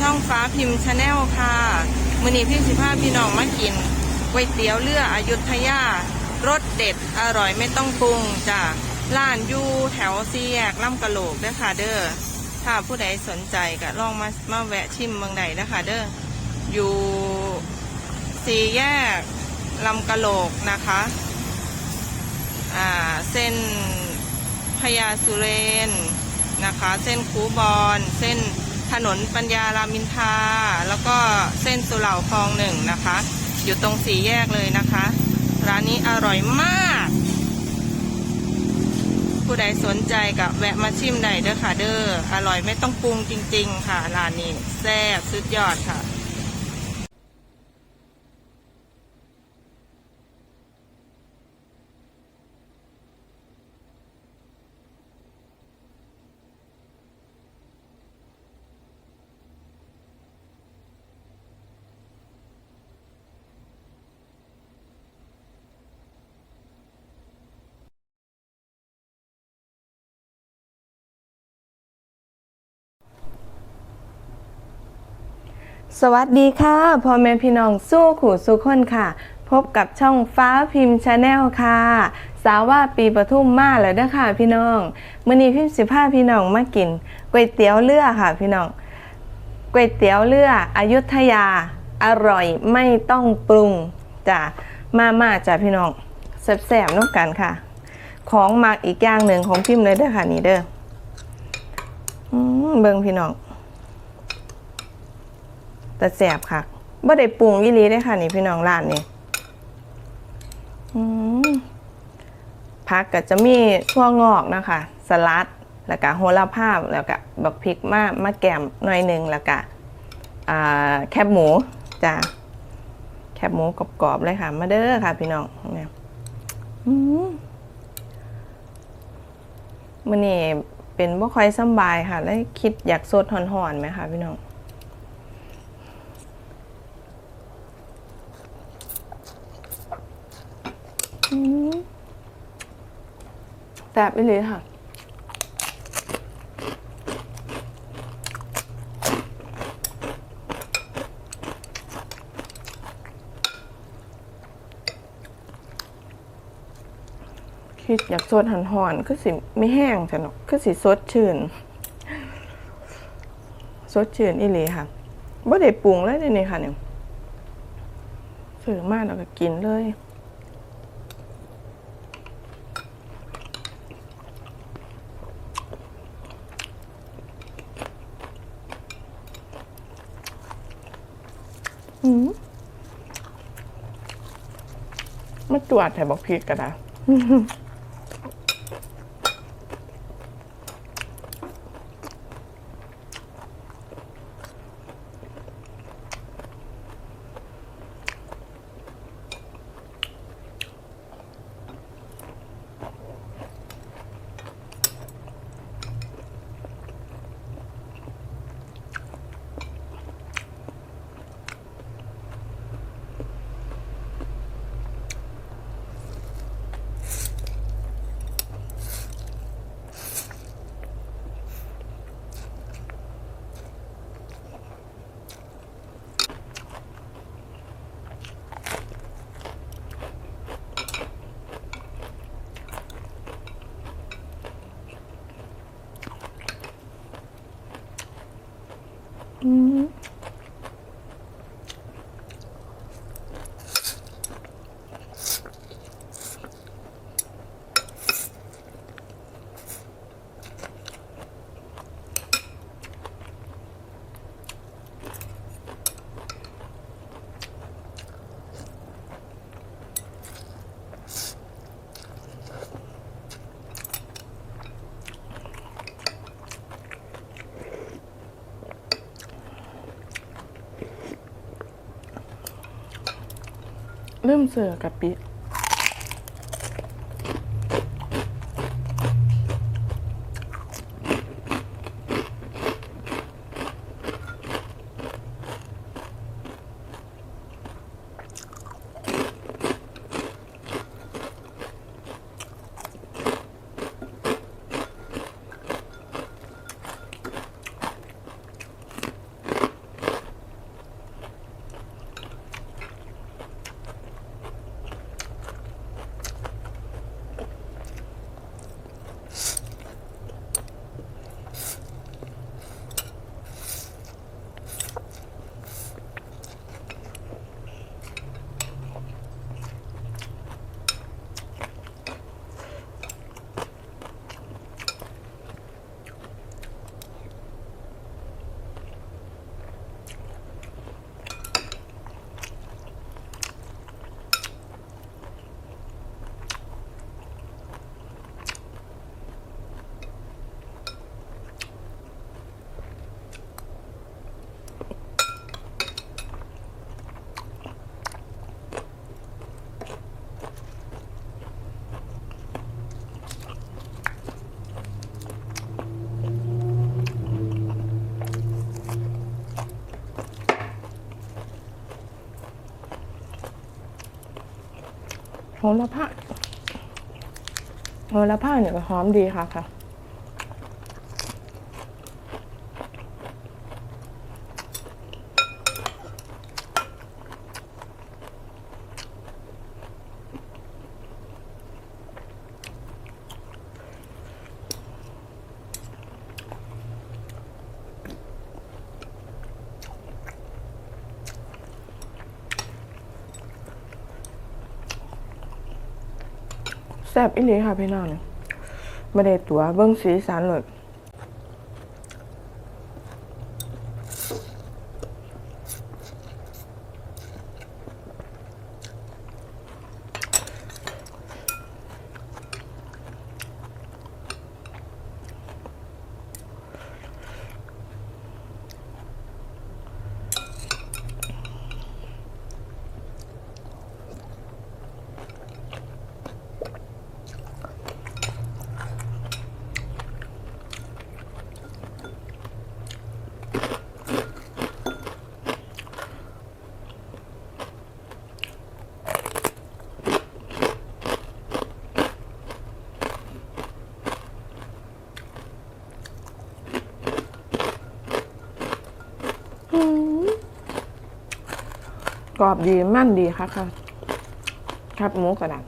ช่องฟ้าพิมพ์ชาแนลค่ะมือนี้พี่สิภาพี่น้องมากินก๋วยเตี๋ยวเรืออยุธยารสเด็ดอร่อยไม่ต้องปรุงจ้ะร้านยู่แถวซีแยกล่ำกะโหลกเด้อค่ะเด้อถ้าผู้ใดสนใจก็ลองมามาแวะชิมเมืองใดนะคะเด้ออยู่ซีแยกลำกะโหลกนะคะอ่าเส้นพญาสุเรนนะคะ เส้นคูบอนเส้น ถนนปัญญารามินทาแล้วก็เส้นสุเหร่าคลองหนึ่งนะคะ อยู่ตรงสี่แยกเลยนะคะ ร้านนี้อร่อยมาก ผู้ใดสนใจกับแวะมาชิมได้เด้อค่ะเด้ออร่อยไม่ต้องปรุงจริง ๆ ค่ะร้านนี้แซ่บสุดยอดค่ะ สวัสดีค่ะพ่อแม่พี่น้องสู้ขู่สู้คนค่ะ พบกับช่องฟ้าพิมพ์ชาแนลค่ะ สาวว่าปีปทุมมาแล้วเด้อค่ะพี่น้องมื้อนี้พิมพ์สิพาพี่น้องมากินก๋วยเตี๋ยวเรือค่ะพี่น้องก๋วยเตี๋ยวเรืออยุธยา อร่อยไม่ต้องปรุงจ้ะมามาจ้ะพี่น้องแซ่บๆน้องกันค่ะ ของมากอีกอย่างหนึ่งของพิมพ์เลยเด้อค่ะนี่เด้อเบิ่งพี่น้อง แต่แสบค่ะบ่ได้ปรุงยี่ลีได้ค่ะ นี่พี่น้องร้านนี่อืมผักก็จะมีทั่วงอกนะคะ สลัด แล้วก็โหระพาแล้วก็บักพริกมามาแกมหน่อยหนึ่งแล้วก็แคบหมูจ้ะแคบหมูกรอบๆเลยค่ะ มาเด้อค่ะ พี่น้องเนี่ยอืมมันนี่เป็นบ่ค่อยสบายค่ะ แล้วคิดอยากสดหอนๆไหมคะพี่น้อง แซ่บไปเลยค่ะ คิดอยากสดหันหอนๆก็สิไม่แห้งจ้ะเนาะก็สิสดชื่น สดชื่นอีหลีค่ะบ่ได้ปรุงเลยเดี๋ยวนี่ค่ะเนี่ยซื้อมาแล้วก็กินเลย อืม มาตรวจแถบอกพริกกันนะ อื เริ่มเสือกะปิ หระพาโหระพาเนี่ยก็หอมดีค่ะค่ะ แซ่บอีหลีค่ะพี่น้องเนี่ยไม่ได้ตัวเบิ้งสีสันเลย กรอบดีมั่นดีค่ะค่ะครับหมูกระดาษ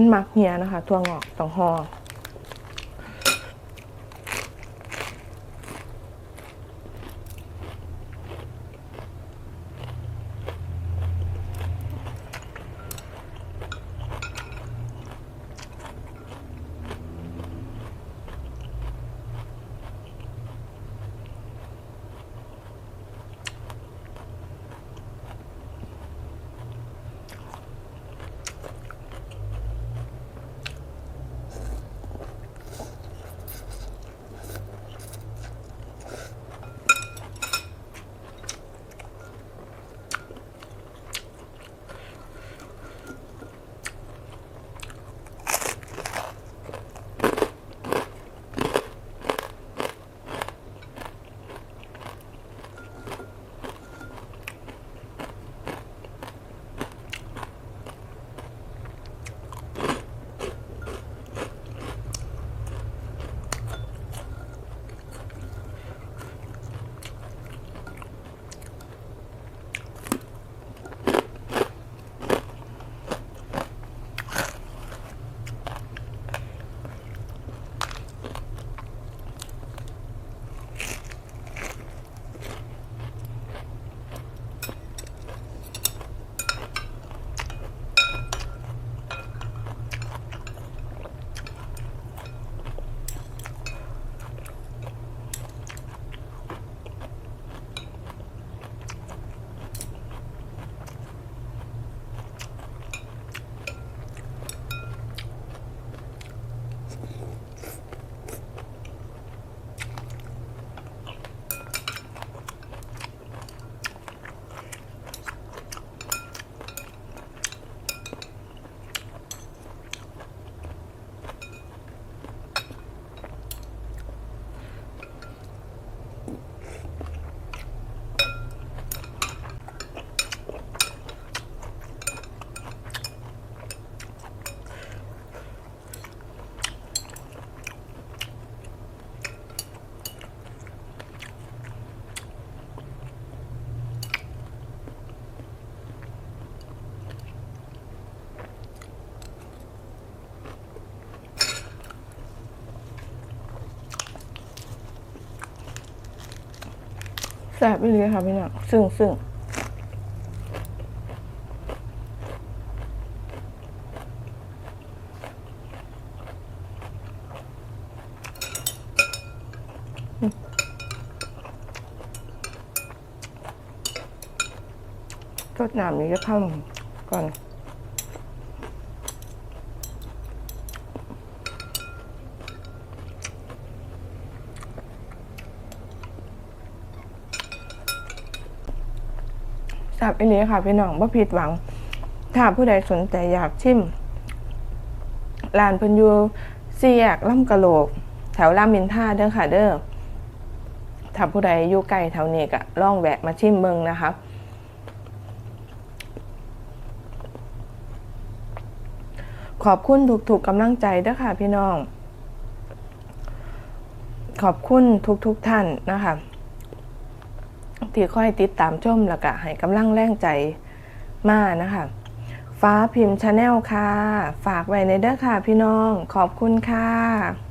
ันมักเหียนะคะตัวงอกต้องหอ แซ่บไปเลยค่ะพี่น้องซึ่งซึ่งรดน้ำนี้จะเข้าก่อน สับอันนี้ค่ะพี่น้องว่าผิดหวัง ถ้าผู้ใดสนใจอยากชิมร้านเพันอยูสี่แยกล่ำกะโหลก แถวรามินท่าเด้อค่ะเด้อถ้าผู้ใดอยู่ไกลแถวนี้ก็ล่องแวะมาชิมเบิงนะคะขอบคุณทุกๆกำลังใจเด้อค่ะพี่น้อง ขอบคุณทุกๆท่านนะคะ ที่ค่อยติดตามชมแล้วก็ให้กำลังแรงใจมานะคะ ฟ้าพิมพ์ชาแนลค่ะ ฝากไว้ในเด้อค่ะพี่น้อง ขอบคุณค่ะ